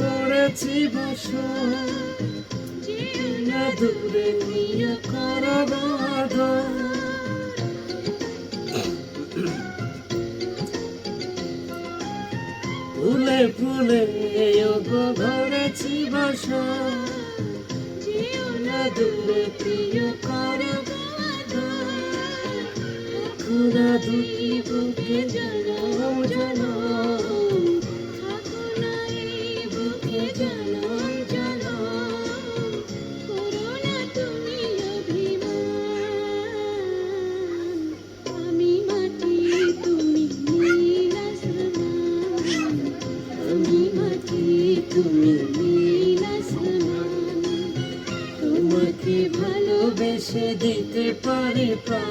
গড়েছি বসা। দূরে নিয়ে করা বাধা। ফুলে ফুলে গো ধরেছি বাসা। দূরে প্রিয় করা যদি ভালোবেসে দিতে পারি পা।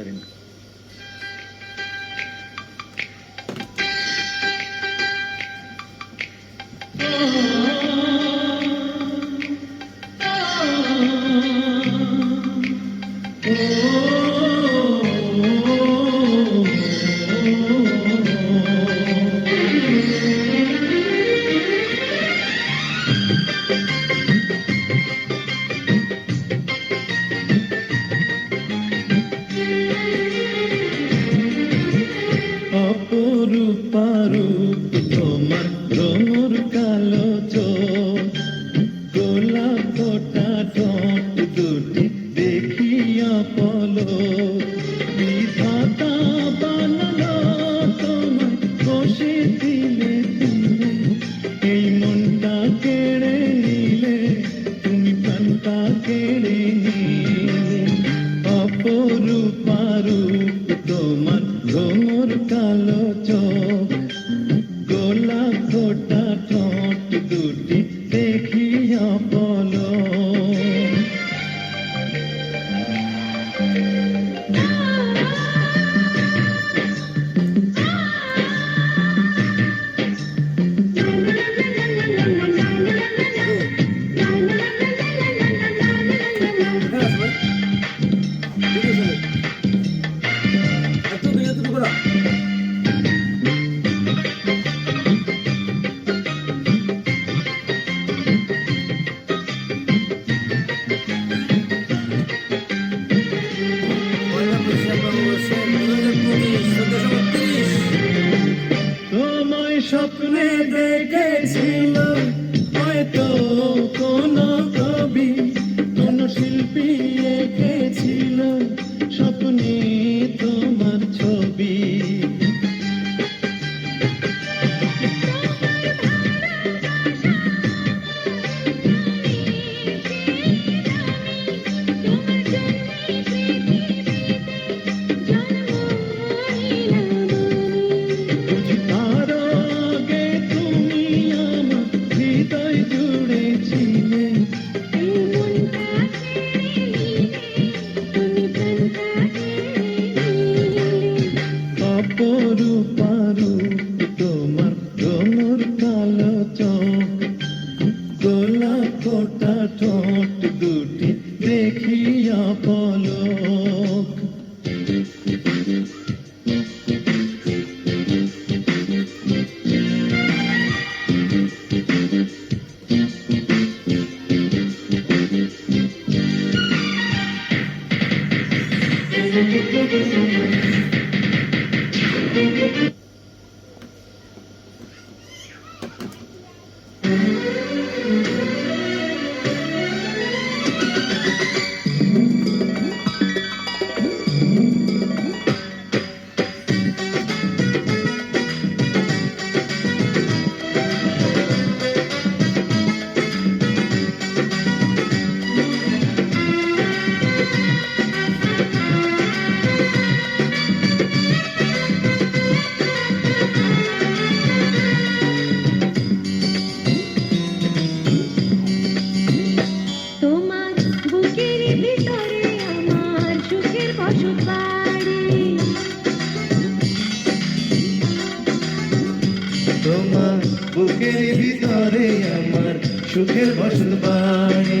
சரிங்க ফোটা ঠোঁট দুটি দেখিয়া পলো বুকের ভিতরে আমার সুখের বসত বাড়ি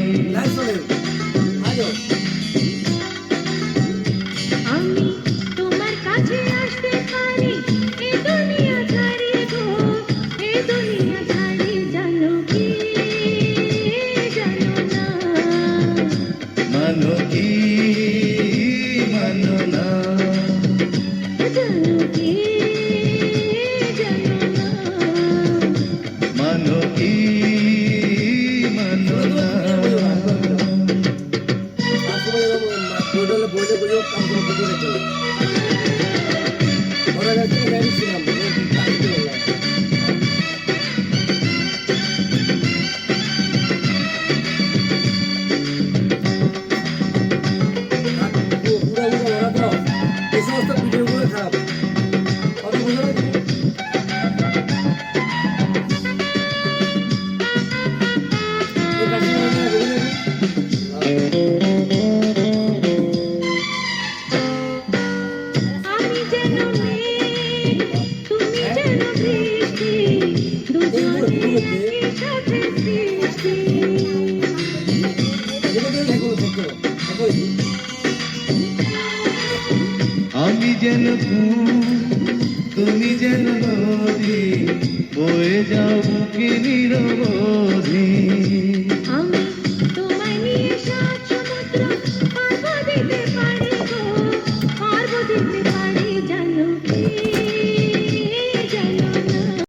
টোটাল বইটা বইও কাম করে চলে গেছে ছিলাম। নিরবধি।